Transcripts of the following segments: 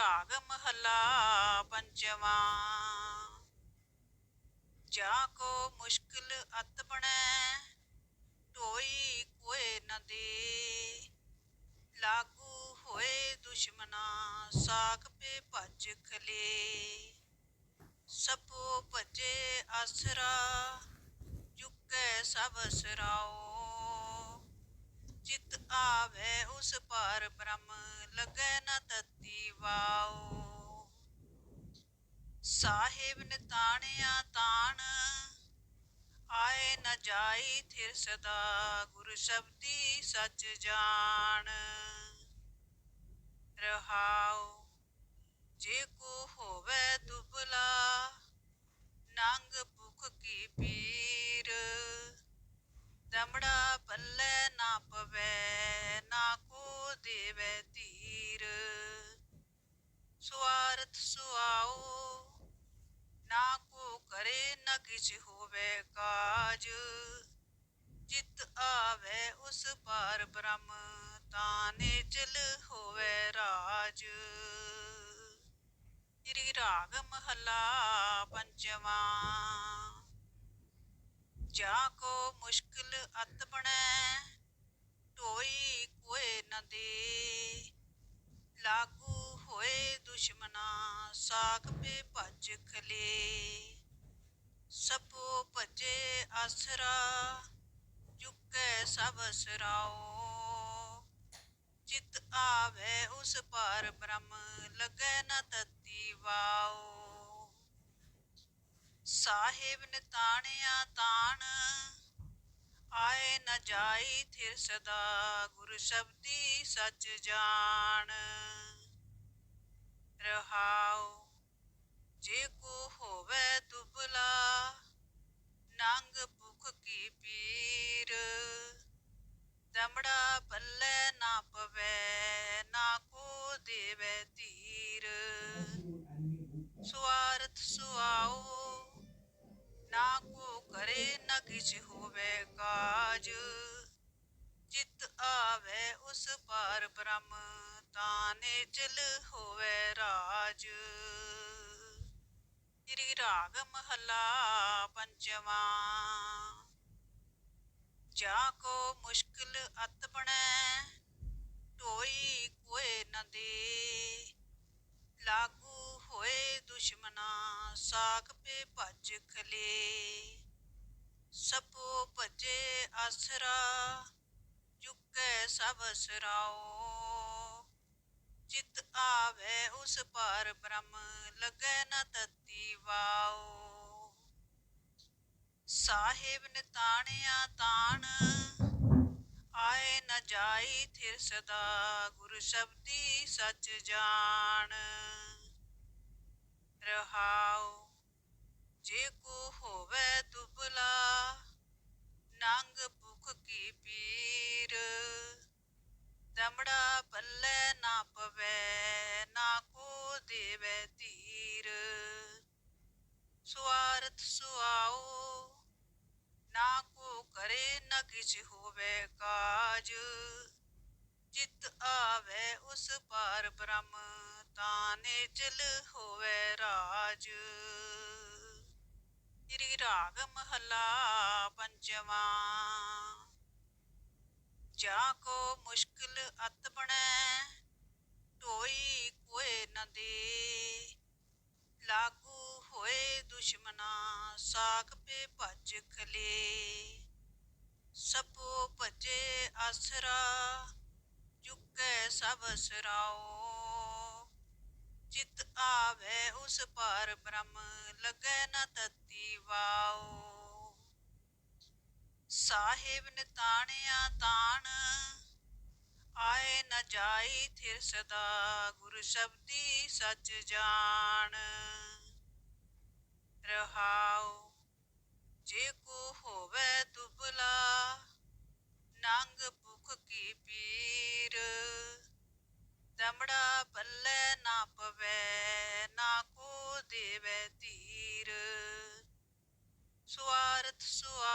ਰਾਗ ਮਹੱਲਾ ਪੰਜਵਾਂ। ਜਾ ਕੋ ਮੁਸ਼ਕਿਲ ਅਤ ਬਣੈ, ਢੋਈ ਕੋਏ ਨ ਦੇ। ਲਾਗੂ ਹੋਏ ਦੁਸ਼ਮਨਾ, ਸਾਖ ਪੇ ਭੱਜ ਖਲੇ। ਸਭੋ ਭਜੇ ਆਸਰਾ ਚੁੱਕੈ ਸਭ ਸਰਾਓ। ਚਿਤ ਆਵੇ, ਉਸ ਪਾਰ ਬ੍ਰਹਮ ਲਗੈ ਨ ਤਤੀ ਵਾਓ। ਸਾਹਿਬ ਨਿਤਾਣਿਆ ਤਾਣ, ਆਏ ਨ ਜਾਈ ਥਿਰ ਸਦਾ ਗੁਰ ਸ਼ਬਦੀ ਸੱਚ ਜਾਣ। ਰਹਾਉ, ਜੇ ਕੋ ਹੋਵੇ ਦੁਬਲਾ, ਨੰਗ ਭੁਖ ਕੀ ਪੀਰ। ਦਮੜਾ ਪੱਲੇ ਨਾ ਪਵੇ, ਨਾ ਕੋ ਦੇਵੇ ਧੀਰ ਸੁਆਰਥ ਸੁਆਓ, ਨਾ ਕੋ ਕਰੇ ਨਾ ਕਿਛ ਹੋਵੇ ਕਾਜ। ਜਿਤ ਆਵੇ ਉਸ ਪਾਰ ਬ੍ਰਹਮ, ਤਾਨੇ ਚਲ ਹੋਵੇ ਰਾਜ। ਸ੍ਰੀ ਰਾਗ ਮਹੱਲਾ ਪੰਜਵਾਂ। ਜਾ ਕੋ ਮੁਸ਼ਕਿਲ ਅਤ ਬਣੈ ਢੋਈ ਕੋਏ ਨ ਦੇ। ਲਾਗੂ ਹੋਏ ਦੁਸ਼ਮਨਾ, ਸਾਖ ਪੇ ਭੱਜ ਖਲੇ। ਸਭੋ ਭਜੇ ਆਸਰਾ ਚੁੱਕੈ ਸਭ ਸਰਾਓ। ਚਿਤ ਆਵੇ ਉਸ ਪਰ ਬ੍ਰਹਮ, ਲਗੈ ਨ ਤਤੀ ਵਾਓ। ਸਾਹਿਬ ਨਿਤਾਣਿਆ ਤਾਣ, ਆਏ ਨਾ ਜਾਈ ਥਿਰ ਸਦਾ ਗੁਰ ਸ਼ਬਦੀ ਸੱਚ ਜਾਣ। ਰਹਾਉ ਜੇ ਕੋ ਪਾਰ ਬ੍ਰਹਮ ਤਾਨੇ ਚਲ ਹੋਵੇ ਰਾਜ। ਸ੍ਰੀ ਰਾਗ ਮਹੱਲਾ ਪੰਜਵਾਂ। ਜਾ ਕੋ ਮੁਸ਼ਕਿਲ ਅਤ ਬਣੈ ਢੋਈ ਕੋਏ ਨ ਦੇ। ਲਾਗੂ ਹੋਏ ਦੁਸ਼ਮਨਾ, ਸਾਖ ਪੇ ਭੱਜ ਖਲੇ। ਸਭੋ ਭਜੇ ਆਸਰਾ ਚੁੱਕੈ ਸਭ ਸਰਾਓ। ਚਿਤ ਆਵੇ ਉਸ ਪਾਰ ਬ੍ਰਹਮ, ਲਗੈ ਨ ਤਤੀ ਵਾਓ। ਸਾਹਿਬ ਨਿਤਾਣਿਆ ਤਾਣ, ਆਏ ਨ ਜਾਈ ਥਿਰ ਸਦਾ, ਗੁਰ ਸ਼ਬਦੀ ਸੱਚ ਜਾਣ। ਰਹਾਉ, ਜੇ ਕੋ ਹੋਵੇ ਦੁਬਲਾ, ਨੰਗ ਭੁਖ ਕੀ ਪੀਰ। ਦਮੜਾ ਪੱਲੇ ਨਾ ਪਵੇ, ਨਾ ਕੋ ਦੇਵੇ ਧੀਰ ਸੁਆਰਥ ਸੁਆਓ, ਨਾ ਕੋ ਕਰੇ ਨਾ ਕਿਛ ਹੋਵੇ ਕਾਜ। ਜਿਤ ਆਵੇ ਉਸ ਪਾਰ ਬ੍ਰਹਮ, ਤਾਨੇ ਚਲ ਹੋਵੇ ਰਾਜ। ਸ੍ਰੀ ਰਾਗ ਮਹੱਲਾ ਪੰਜਵਾਂ। ਜਾ ਕੋ ਮੁਸ਼ਕਿਲ ਅਤ ਬਣੈ, ਢੋਈ ਕੋਏ ਨ ਦੇ। ਲਾਗੂ ਹੋਏ ਦੁਸ਼ਮਨਾ, ਸਾਖ ਪੇ ਭੱਜ ਖਲੇ। ਸਭੋ ਭਜੇ ਆਸਰਾ, ਚੁੱਕੈ ਸਭ ਸਰਾਓ। ਚਿਤ ਆਵੇ ਉਸ ਪਰ ਬ੍ਰਹਮ, ਲਗੈ ਨ ਤਤੀ ਵਾਓ। ਸਾਹਿਬ ਨਿਤਾਣਿਆ ਤਾਣ, ਆਏ ਨਾ ਜਾਈ ਥਿਰ ਸਦਾ ਗੁਰ ਸ਼ਬਦੀ ਸੱਚ ਜਾਣ। ਰਹਾਉ, ਜੇ ਕੋ ਹੋਵੇ ਦੁਬਲਾ, ਨੰਗ ਭੁਖ ਕੀ ਪੀਰ। ਦਮੜਾ ਪੱਲੇ ਨਾ ਪਵੇ, ਨਾ ਕੋ ਦੇਵੇ ਧੀਰ ਸੁਆਰਥ ਸੁਆ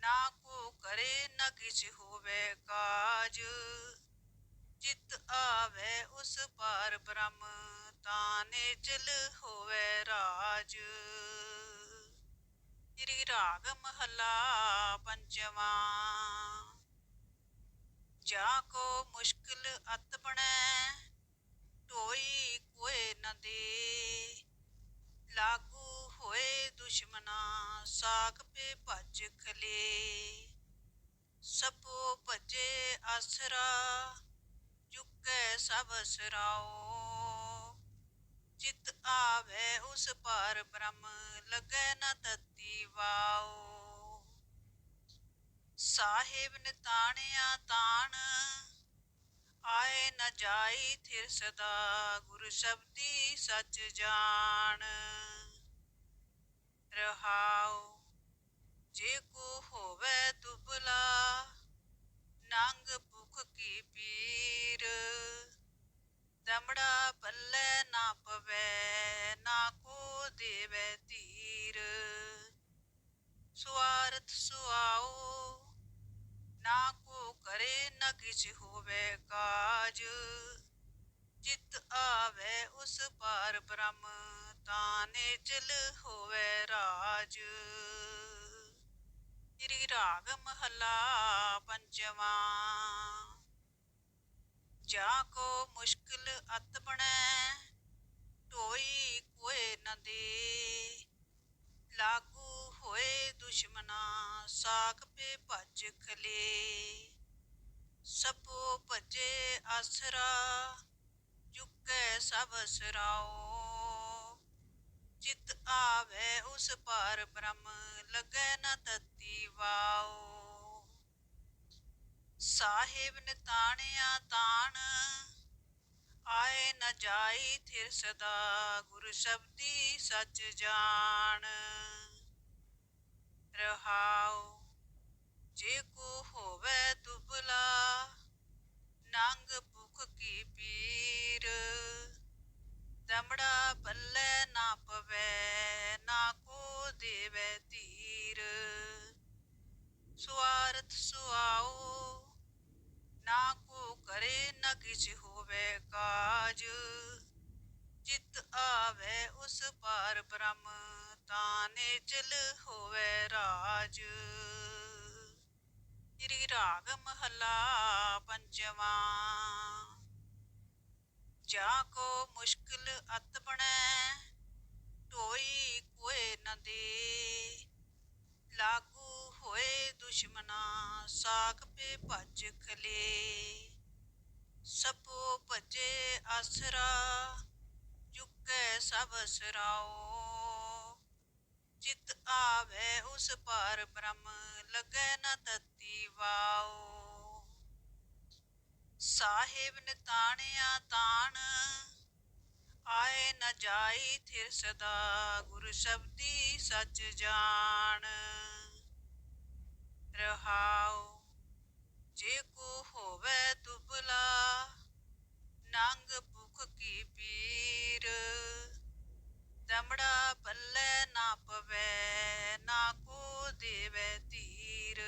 ਨਾ ਕੋ ਕਰੇ ਨ ਕਿਛ ਹੋਵੇ ਕਾਜ, ਜਿਤ ਆਵੇ ਉਸ ਪਾਰ ਬ੍ਰਹਮ ਤਾਂ ਨਿਚਲ ਹੋਵੇ ਰਾਜ। ਸ੍ਰੀ ਰਾਗ ਮਹਲਾ ਪੰਜਵਾਂ, ਜਾ ਕੋ ਮੁਸ਼ਕਿਲ ਅਤ ਬਣੈ ਢੋਈ ਕੋਏ ਨ ਦੇ। ਲਾਗੂ ਹੋਏ ਦੁਸ਼ਮਨਾ, ਸਾਖ ਪੇ ਭੱਜ ਖਲੇ। ਸਭੋ ਭਜੇ ਆਸਰਾ ਚੁੱਕੈ ਸਭ ਸਰਾਓ। ਚਿਤ ਆਵੇ ਉਸ ਪਾਰ ਬ੍ਰਹਮ, ਲਗੈ ਨ ਤਤੀ ਵਾਓ। ਸਾਹਿਬ ਨਿਤਾਣਿਆ ਤਾਣ, ਆਏ ਨ ਜਾਈ ਥਿਰ ਸਦਾ, ਗੁਰ ਸ਼ਬਦੀ ਸੱਚ ਜਾਣ। ਰਹਾਓ। ਜੇ ਕੋ ਹੋਵੇ ਦੁਬਲਾ, ਨੰਗ ਭੁਖ ਕੀ ਪੀਰ। ਦਮੜਾ ਪੱਲੇ ਨਾ ਪਵੇ, ਨਾ ਕੋ ਦੇਵੇ ਤੀਰ। ਸੁਆਰਥ ਸੁਆਓ, ਨਾ ਕੋ ਕਰੇ ਨਾ ਕਿਛ ਹੋਵੇ ਕਾਜ। ਜਿਤ ਆਵੇ ਉਸ ਪਾਰ ਬ੍ਰਹਮ ਤਾਂ ਚਲ ਹੋਵੇ ਰਾਜ। ਸ੍ਰੀ ਰਾਗ ਮਹਲਾ ਪੰਜਵਾਂ। ਜਾ ਕੋ ਮੁਸ਼ਕਿਲ ਅਤ ਬਣੈ, ਢੋਈ ਕੋਏ ਨ ਦੇ। ਲਾਗੂ ਹੋਏ ਦੁਸ਼ਮਨਾ, ਸਾਖ ਪੇ ਭੱਜ ਖਲੇ। ਸਭੋ ਭਜੇ ਆਸਰਾ ਚੁੱਕੈ ਸਭ ਸਰਾਓ। ਚਿਤ ਆਵੇ ਉਸ ਪਾਰ ਬ੍ਰਹਮ, ਲਗੈ ਨ ਤਤੀ ਵਾਓ। ਸਾਹਿਬ ਨਿਤਾਣਿਆ ਤਾਣ, ਆਏ ਨ ਜਾਈ ਥਿਰ ਸਦਾ, ਗੁਰ ਸ਼ਬਦੀ ਸੱਚ ਜਾਣ। ਰਹਾਉ, ਜੇ ਕੋ ਹੋਵੇ ਦੁਬਲਾ, ਨੰਗ ਭੁਖ ਕੀ ਪੀਰ। ਦਮੜਾ ਪੱਲੇ ਨਾ ਪਵੇ, ਨਾ ਕੋ ਦੇਵੇ ਧੀਰ ਸੁਆਰਥ ਸੁਆਓ, ਨਾ ਕੋ ਕਰੇ ਨ ਕਿਛ ਹੋਵੇ ਕਾਜ। ਜਿਤ ਆਵੇ ਉਸ ਪਾਰ ਬ੍ਰਹਮ ਤਾਂ ਨਿਚਲ ਹੋਵੇ ਰਾਜ। ਸ੍ਰੀ ਰਾਗ ਮਹਲਾ ਪੰਜਵਾਂ, ਜਾ ਕੋ ਮੁਸ਼ਕਿਲ ਅਤ ਬਣੈ, ਢੋਈ ਕੋਏ ਨ ਦੇ। ਲਾਗੂ ਹੋਏ ਦੁਸ਼ਮਨਾ, ਸਾਖ ਪੇ ਭੱਜ ਖਲੇ। ਸਭੋ ਭਜੇ ਆਸਰਾ ਚੁੱਕੈ ਸਭ ਸਰਾਓ। ਚਿਤ ਆਵੇ ਉਸ ਪਰ ਬ੍ਰਹਮ, ਲਗੈ ਨ ਤਤੀ ਵਾਓ। ਸਾਹਿਬ ਨਿਤਾਣਿਆ ਤਾਣ ਆਏ ਨ ਜਾਈ ਥਿਰ ਸਦਾ, ਗੁਰ ਸ਼ਬਦੀ ਸੱਚ ਜਾਣ। ਰਹਾਉ, ਜੇ ਕੋ ਹੋਵੇ ਦੁਬਲਾ, ਨੰਗ ਭੁਖ ਕੀ ਪੀਰ। ਦਮੜਾ ਪੱਲੇ ਨਾ ਪਵੇ, ਨਾ ਕੋ ਦੇਵੇ ਤੀਰ।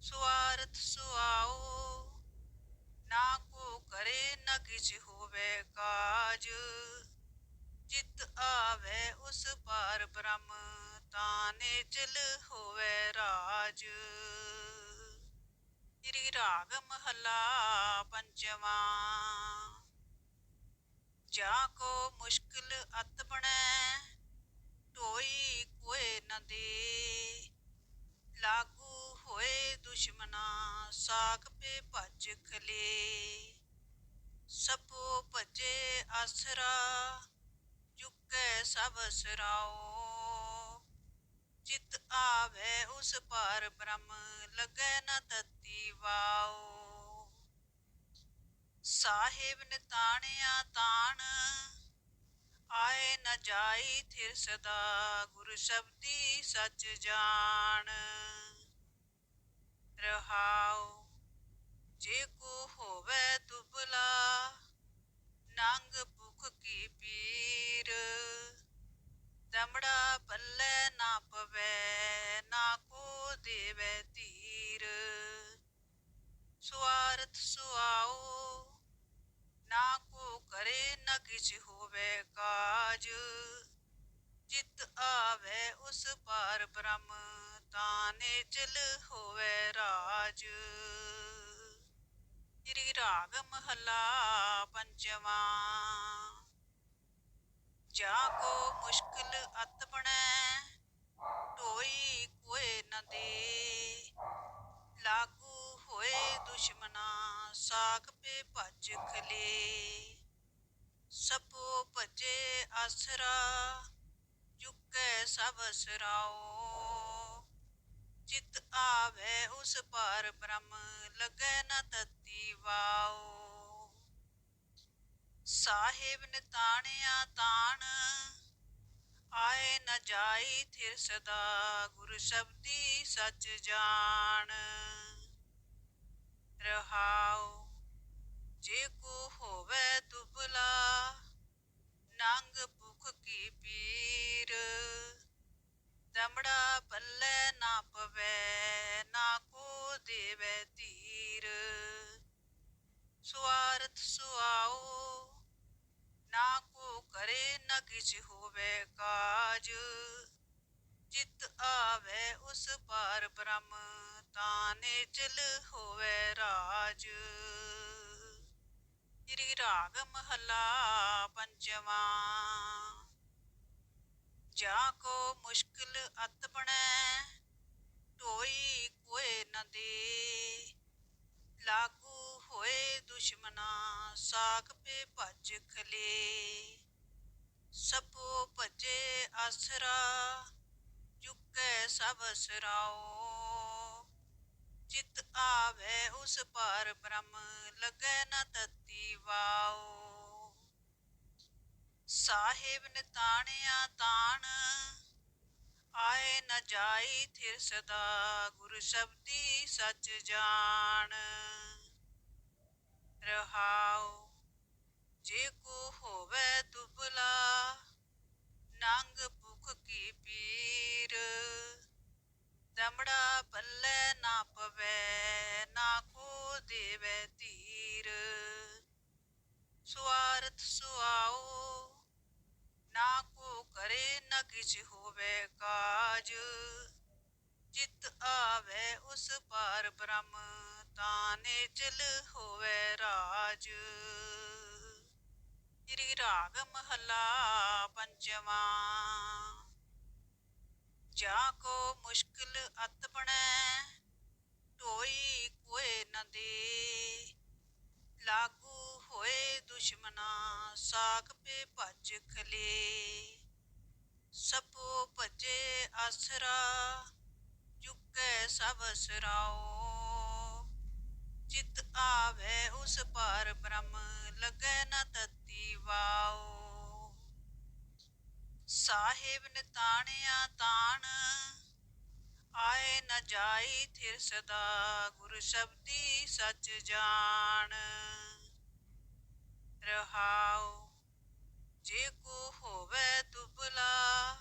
ਸੁਆਰਥ ਸੁਆਓ ਨਾ ਕੋ ਕਰੇ ਨ ਕਿਛ ਹੋਵੇ ਕਾਜ। ਜਿਤ ਆਵੇ ਉਸ ਪਾਰ ਬ੍ਰਹਮ ਤਾਂ ਨਿਚਲ ਹੋਵੇ ਰਾਜ। ਸ੍ਰੀ ਰਾਗ ਮਹਲਾ ਪੰਜਵਾਂ। ਜਾ ਕੋ ਮੁਸ਼ਕਿਲ ਅਤ ਬਣੈ ਢੋਈ ਕੋਏ ਨ ਲਾਗੂ ਹੋਏ ਦੁਸ਼ਮਨਾ, ਸਾਖ ਪੇ ਭੱਜ ਖਲੇ। ਸਭੋ ਭਜੇ ਆਸਰਾ ਚੁੱਕੈ ਸਭ ਸਰਾਓ। ਚਿਤ ਆਵੇ ਉਸ ਪਾਰ ਬ੍ਰਹਮ, ਲਗੈ ਨ ਤਤੀ ਵਾਓ। ਸਾਹਿਬ ਨਿਤਾਣਿਆ ਤਾਣ, ਆਏ ਨ ਜਾਈ ਥਿਰ ਸਦਾ, ਗੁਰ ਸ਼ਬਦੀ ਸੱਚ ਜਾਣ। ਰਹਾਉ ਜੇ ਕੋ ਹੋਵੇ ਦੁਬਲਾ, ਨੰਗ ਭੁਖ ਕੀ ਪੀਰ। ਦਮੜਾ ਪੱਲੇ ਨਾ ਪਵੇ, ਨਾ ਕੋ ਦੇਵੇ ਧੀਰ ਸੁਆਰਥ ਸੁਆਓ, ਨਾ ਕੋ ਕਰੇ ਨਾ ਕਿਛ ਹੋਵੇ ਕਾਜ। ਜਿਤ ਆਵੇ ਉਸ ਪਾਰ ਬ੍ਰਹਮ। ਤਾਨੇ ਚਲ ਹੋਵੇ ਰਾਜ। ਸ੍ਰੀ ਰਾਗ ਮਹਲਾ ਪੰਜਵਾਂ। ਜਾ ਕੋ ਮੁਸ਼ਕਿਲ ਅਤ ਬਣੈ ਢੋਈ ਕੋਏ ਨ ਦੇ। ਲਾਗੂ ਹੋਏ ਦੁਸ਼ਮਨਾ ਸਾਖ ਪੇ ਭੱਜ ਖਲੇ। ਸਪੋ ਭਜੇ ਆਸਰਾ ਚੁੱਕੇ ਸਭ ਸਰਾਓ। ਜਿਤ ਆਵੇ ਉਸ ਪਾਰ ਬ੍ਰਹਮ, ਲਗੈ ਨ ਤਤੀ ਵਾਓ। ਸਾਹਿਬ ਨਿਤਾਣਿਆ ਤਾਣ, ਆਏ ਨ ਜਾਈ ਥਿਰ ਸਦਾ, ਗੁਰ ਸ਼ਬਦੀ ਸਚ ਜਾਣ। ਰਹਾਉ ਤਾਨੇ ਚਲ ਹੋਵੇ ਰਾਜ। ਸ੍ਰੀ ਰਾਗ ਮਹਲਾ ਪੰਜਵਾਂ। ਜਾ ਕੋ ਮੁਸ਼ਕਿਲ ਅਤ ਬਣੈ ਢੋਈ ਕੋਏ ਨ ਦੇ। ਲਾਗੂ ਹੋਏ ਦੁਸ਼ਮਨਾ, ਸਾਖ ਪੇ ਭਜ ਖਲੇ। ਸਪੋ ਭਜੇ ਆਸਰਾ ਚੁੱਕੇ ਸਭ ਸਰਾਓ। ਜਿਤ ਆਵੇ, ਉਸ ਪਾਰ ਬ੍ਰਹਮ ਲਗੈ ਨ ਤਤੀ ਵਾਓ। ਸਾਹਿਬ ਨਿਤਾਣਿਆ ਤਾਣ, ਆਏ ਨ ਜਾਈ ਥਿਰ ਸਦਾ ਗੁਰ ਸ਼ਬਦੀ ਸਚ ਜਾਣ। ਰਹਾਉ, ਜੇ ਕੋ ਹੋਵੇ ਦੁਬਲਾ, ਨੰਗ ਭੁਖ ਕੀ ਪੀਰ। ਦਮੜਾ ਪੱਲੇ ਨਾ ਸਵਾਰਥ ਸੁਆਓ ਨਾ ਕੋ ਕਰੇ ਨ ਕਿਛ ਹੋਵੇ ਕਾਜ। ਜਿਤ ਆਵੇ ਉਸ ਪਾਰ ਬ੍ਰਹਮ, ਤਾਨੇ ਚਲ ਹੋਵੇ ਰਾਜ। ਸ੍ਰੀ ਰਾਗ ਮਹਲਾ ਪੰਜਵਾਂ। ਜਾ ਕੋ ਮੁਸ਼ਕਿਲ ਅਤ ਬਣੈ ਢੋਈ ਕੋਏ ਨ ਲਾਗੂ ਹੋਏ ਦੁਸ਼ਮਨਾ, ਸਾਖ ਪੇ ਭੱਜ ਖਲੇ। ਸਪੋ ਭਜੇ ਆਸਰਾ ਚੁੱਕੈ ਸਭ ਸਰਾਓ। ਜਿਤ ਆਵੇ ਉਸ ਪਾਰ ਬ੍ਰਹਮ, ਲਗੈ ਨ ਤਤੀ ਵਾਓ। ਸਾਹਿਬ ਨਿਤਾਣਿਆ ਤਾਣ, ਆਏ ਨ ਜਾਈ ਥਿਰ ਸਦਾ, ਗੁਰ ਸ਼ਬਦੀ ਸਚ ਜਾਣ। ਰਹਾਉ ਜੇ ਕੋ ਹੋਵੇ ਦੁਬਲਾ,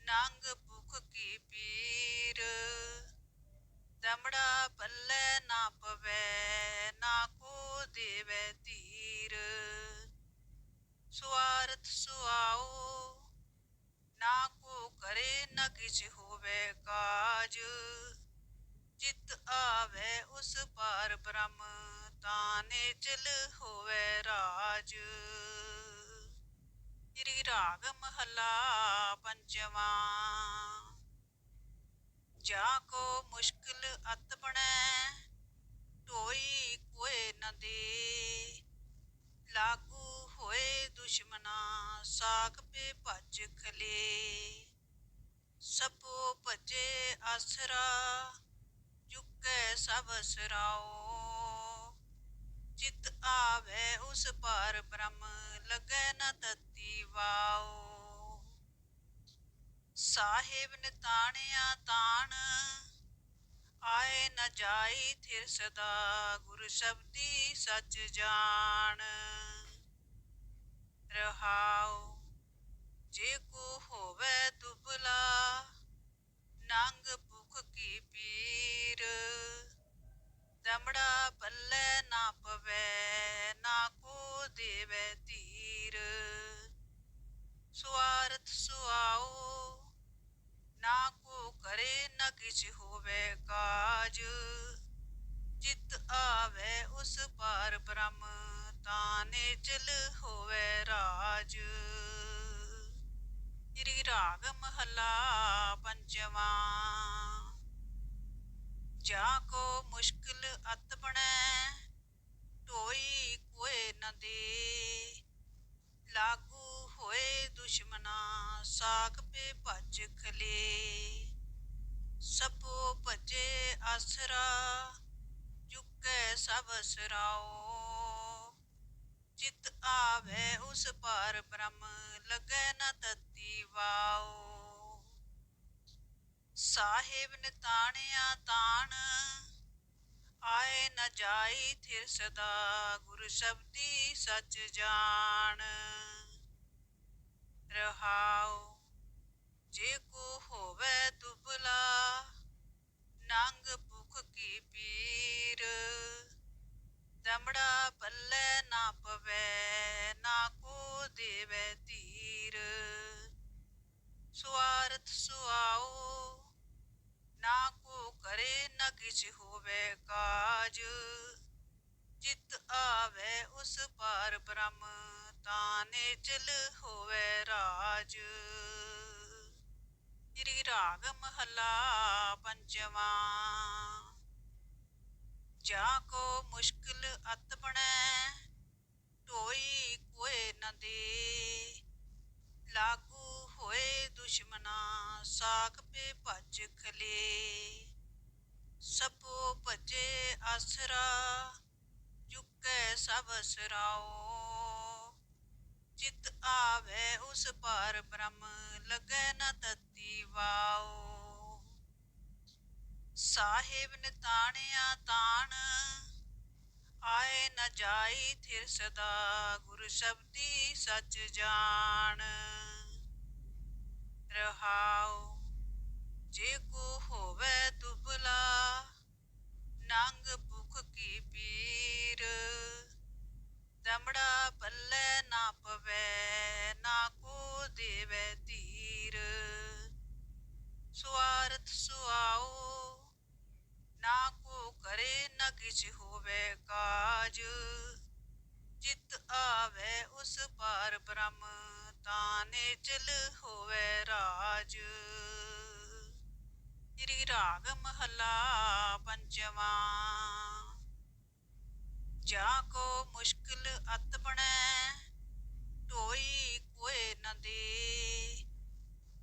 ਨੰਗ ਭੁਖ ਕੀ ਪੀਰ। ਦਮੜਾ ਪੱਲੇ ਨਾ ਪਵੇ, ਨਾ ਕੋ ਦੇਵੇ ਧੀਰ ਸੁਆਰਥ ਸੁਆਓ, ਨਾ ਕੋ ਕਰੇ ਨ ਕਿਛ ਹੋਵੇ ਕਾਜ। ਜਿਤ ਆਵੇ ਉਸ ਪਾਰ ਬ੍ਰਹਮ। ਤਾਨੇ ਚਲ ਹੋਵੇ ਰਾਜ। ਸ੍ਰੀ ਰਾਗ ਮਹਲਾ ਪੰਜਵਾਂ। ਜਾ ਕੋ ਮੁਸ਼ਕਿਲ ਅਤ ਬਣੈ ਢੋਈ ਕੋਏ ਨ ਦੇ। ਲਾਗੂ ਹੋਏ ਦੁਸ਼ਮਨਾ ਸਾਖ ਪੇ ਭਜ ਖਲੇ। ਸਪੋ ਭਜੇ ਆਸਰਾ ਚੁੱਕੇ ਸਭ ਸਰਾਓ। ਆਵੇ ਉਸ ਪਾਰ ਬ੍ਰਹਮ ਲਗੈ ਨ ਤਤੀ ਵਾਓ। ਸਾਹਿਬ ਨਿਤਾਣਿਆ ਤਾਣ, ਆਏ ਨ ਜਾਈ ਥਿਰ ਸਦਾ ਗੁਰ ਸ਼ਬਦੀ ਸੱਚ ਜਾਣ। ਰਹਾਉ, ਜੇ ਕੋ ਹੋਵੇ ਦੁਬਲਾ, ਨੰਗ ਭੁਖ ਕੀ ਪੀਰ। ਦਮੜਾ ਪੱਲੇ ਨਾ ਪਵੇ, ਨਾ ਕੋ ਦੇਵੇ ਧੀਰ ਸੁਆਰਥ ਸੁਆਓ, ਨਾ ਕੋ ਕਰੇ ਨਾ ਕਿਛ ਹੋਵੇ ਕਾਜ। ਜਿਤ ਆਵੇ ਉਸ ਪਾਰ ਬ੍ਰਹਮ, ਤਾਨੇ ਚਲ ਹੋਵੇ ਰਾਜ। ਸ੍ਰੀ ਰਾਗ ਮਹਲਾ ਪੰਜਵਾਂ। ਜਾ ਕੋ ਮੁਸ਼ਕਿਲ ਅਤ ਬਣੈ, ਢੋਈ ਕੋਏ ਨ ਦੇ। ਲਾਗੂ ਹੋਏ ਦੁਸ਼ਮਨਾ, ਸਾਖ ਪੇ ਭੱਜ ਖਲੇ। ਸਪੋ ਭਜੇ ਆਸਰਾ, ਚੁੱਕੇ ਸਭ ਸਰਾਓ। ਚਿਤ ਆਵੇ ਉਸ ਪਰ ਬ੍ਰਹਮ, ਲਗੈ ਨ ਤਤੀ ਵਾਓ। ਸਾਹਿਬ ਨਿਤਾਣਿਆ ਤਾਣ। ਆਏ ਨਾ ਜਾਈ ਥਿਰ ਸਦਾ ਗੁਰ ਸ਼ਬਦੀ ਸੱਚ ਜਾਣ। ਰਹਾਉ, ਜੇ ਕੋ ਹੋਵੇ ਦੁਬਲਾ, ਨੰਗ ਭੁਖ ਕੀ ਪੀਰ। ਦਮੜਾ ਪੱਲੇ ਨਾ ਪਵੇ, ਨਾ ਕੋ ਦੇਵੇ ਤੀਰ। ਸੁਆਰਥ ਸੁਆਓ ਨਾ ਕੋ ਕਰੇ ਨਾ ਕਿਛ ਹੋਵੇ ਕਾਜ। ਜਿਤ ਆਵੇ ਉਸ ਪਾਰ ਬ੍ਰਹਮ, ਤਾਨੇ ਚਲ ਹੋਵੇ ਰਾਜ। ਸ੍ਰੀ ਰਾਗ ਮਹਲਾ ਪੰਜਵਾਂ। ਜਾ ਕੋ ਮੁਸ਼ਕਿਲ ਅਤ ਬਣੈ ਢੋਈ ਕੋਏ ਨ ਦੇ। ਲਾਗੂ ਹੋਏ ਦੁਸ਼ਮਨਾ, ਸਾਖ ਪੇ ਭੱਜ ਖਲੇ। ਸਪੋ ਭਜੇ ਆਸਰਾ ਚੁੱਕੈ ਸਭ ਸਰਾਓ। ਚਿਤ ਆਵੇ ਉਸ ਪਾਰ ਬ੍ਰਹਮ, ਲਗੈ ਨ ਤਤੀ ਵਾਓ। ਸਾਹਿਬ ਨਿਤਾਣਿਆ ਤਾਣ, ਆਏ ਨ ਜਾਈ ਥਿਰ ਸਦਾ, ਗੁਰ ਸ਼ਬਦੀ ਸਚ ਜਾਣ। ਰਹਾਉ। ਜੇ ਕੋ ਹੋਵੇ ਦੁਬਲਾ, ਨੰਗ ਭੁਖ ਕੀ ਪੀਰ। ਦਮੜਾ ਪੱਲੇ ਨਾ ਪਵੇ, ਨਾ ਕੋ ਦੇਵੇ ਧੀਰ ਸੁਆਰਥ ਸੁਆਓ, ਨਾ ਕੋ ਕਰੇ ਨਾ ਕਿਛ ਹੋਵੇ ਕਾਜ। ਜਿਤ ਆਵੇ ਉਸ ਪਾਰ ਬ੍ਰਹਮ, ਤਾਨੇ ਚਲ ਹੋਵੇ ਰਾਜ ਸ੍ਰੀ ਰਾਗ ਮਹਲਾ ਪੰਜਵਾਂ। ਜਾ ਕੋ ਮੁਸ਼ਕਿਲ ਅਤ ਬਣੈ, ਢੋਈ ਕੋਏ ਨ ਦੇ।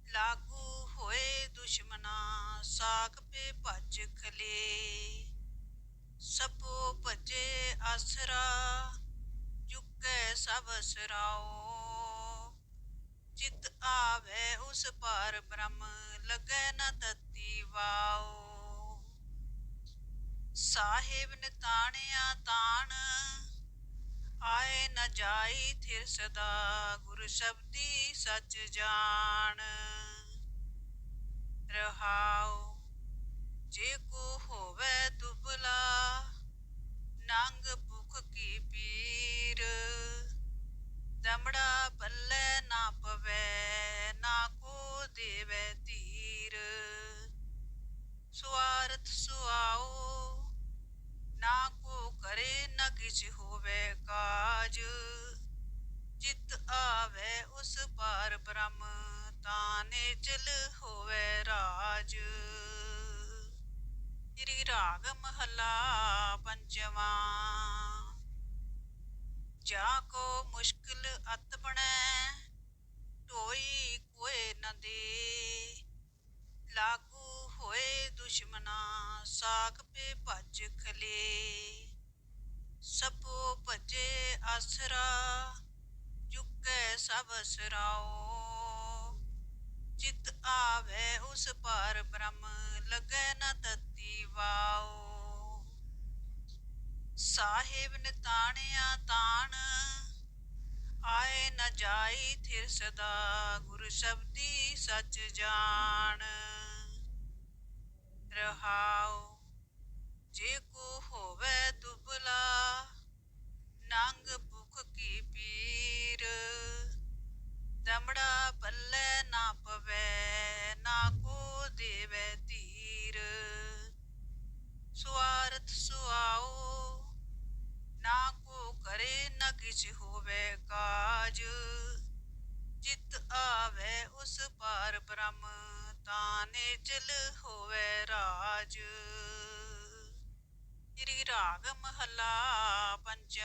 ਲਾਗੂ ਹੋਏ ਦੁਸ਼ਮਨਾ, ਸਾਖ ਪੇ ਭੱਜ ਖਲੇ। ਸਪੋ ਭਜੇ ਆਸਰਾ ਚੁੱਕੈ ਸਭ ਸਰਾਓ। ਚਿਤ ਆਵੇ ਉਸ ਪਾਰ ਬ੍ਰਹਮ, ਲਗੈ ਨਾ ਤਤੀ ਵਾਓ। ਸਾਹਿਬ ਨਿਤਾਣਿਆ ਤਾਣ, ਆਏ ਨ ਜਾਈ ਥਿਰ ਸਦਾ, ਗੁਰ ਸ਼ਬਦੀ ਸੱਚ ਜਾਣ। ਰਹਾਉ, ਜੇ ਕੋ ਹੋਵੇ ਦੁਬਲਾ, ਨੰਗ ਭੁਖ ਕੀ ਪੀਰ। ਦਮੜਾ ਪੱਲੇ ਨਾ ਪਵੇ, ਨਾ ਕੋ ਦੇਵੇ ਧੀਰ ਸੁਆਰਥ ਸੁਆਓ, ਨਾ ਕੋ ਕਰੇ ਨਾ ਕਿਛ ਹੋਵੇ ਕਾਜ। ਜਿਤ ਆਵੇ ਉਸ ਪਾਰ ਬ੍ਰਹਮ, ਤਾਨੇ ਚਲ ਹੋਵੇ ਰਾਜ। ਸ੍ਰੀ ਰਾਗ ਮਹਲਾ ਪੰਜਵਾਂ। ਜਾ ਕੋ ਮੁਸ਼ਕਿਲ ਅਤ ਬਣੈ, ਢੋਈ ਕੋਏ ਨ ਦੇ। ਲਾਗੂ ਹੋਏ ਦੁਸ਼ਮਨਾ, ਸਾਖ ਪੇ ਭੱਜ ਖਲੇ। ਸਪੋ ਭਜੇ ਆਸਰਾ ਚੁੱਕੈ ਸਭ ਸਰਾਓ। ਚਿਤ ਆਵੇ ਉਸ ਪਾਰ ਬ੍ਰਹਮ, ਲਗੈ ਨ ਤਤੀ ਵਾਓ। ਸਾਹਿਬ ਨਿਤਾਣਿਆ ਤਾਣ ਆਏ ਨ ਜਾਈ ਥਿਰ ਸਦਾ ਗੁਰ ਸ਼ਬਦੀ ਸਚ ਜਾਣ। ਰਹਾਉ ਜੇ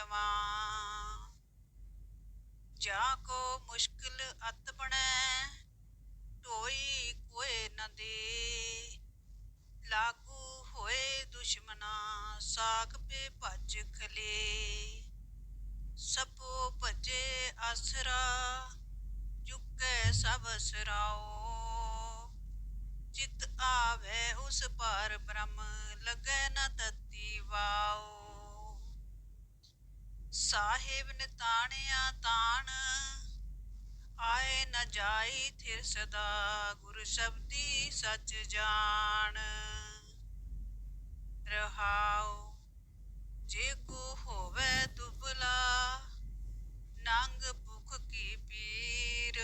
ਪੰਜਵਾ ਜਾ ਕੋ ਮੁਸ਼ਕਿਲ ਅਤ ਬਣੈ, ਢੋਈ ਕੋਏ ਨ ਦੇ। ਲਾਗੂ ਹੋਏ ਦੁਸ਼ਮਨਾ, ਸਾਖ ਪੇ ਭੱਜ ਖਲੇ। ਸਭੋ ਭਜੇ ਆਸਰਾ ਚੁੱਕੈ ਸਭ ਸਰਾਓ। ਜਿਤ ਆਵੇ ਉਸ ਪਰ ਬ੍ਰਹਮ, ਲਗੈ ਨ ਤਤੀ ਵਾਓ। ਸਾਹਿਬ ਨੇ ਤਾਣਿਆ ਤਾਣ। ਆਏ ਨਾ ਜਾਈ ਥਿਰ ਸਦਾ ਗੁਰ ਸ਼ਬਦੀ ਸੱਚ ਜਾਣ। ਰਹਾਉ, ਜੇ ਕੋ ਹੋਵੇ ਦੁਬਲਾ, ਨੰਗ ਭੁਖ ਕੀ ਪੀਰ।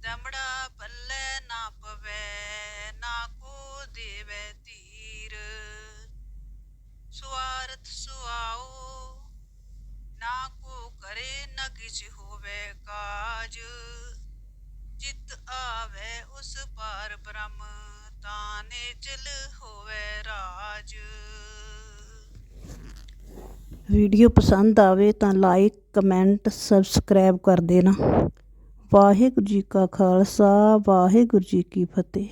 ਦਮੜਾ ਪੱਲੇ ਨਾ ਪਵੇ, ਨਾ ਕੋ ਦੇਵੇ ਤੀਰ। ਸੁਆਰਥ ਸੁਆਓ ਨਾ ਕੋ ਕਰੇ ਨ ਕਿਛ ਹੋਵੇ ਕਾਜ। ਜਿਤ ਆਵੇ ਉਸ ਪਾਰ ਬ੍ਰਹਮ, ਤਾਨੇ ਚਲ ਹੋਵੇ ਰਾਜ। ਵੀਡੀਓ ਪਸੰਦ ਆਵੇ ਤਾਂ ਲਾਈਕ, ਕਮੈਂਟ, ਸਬਸਕ੍ਰਾਈਬ ਕਰ ਦੇਣਾ। ਵਾਹਿਗੁਰੂ ਜੀ ਕਾ ਖਾਲਸਾ, ਵਾਹਿਗੁਰੂ ਜੀ ਕੀ ਫਤਿਹ।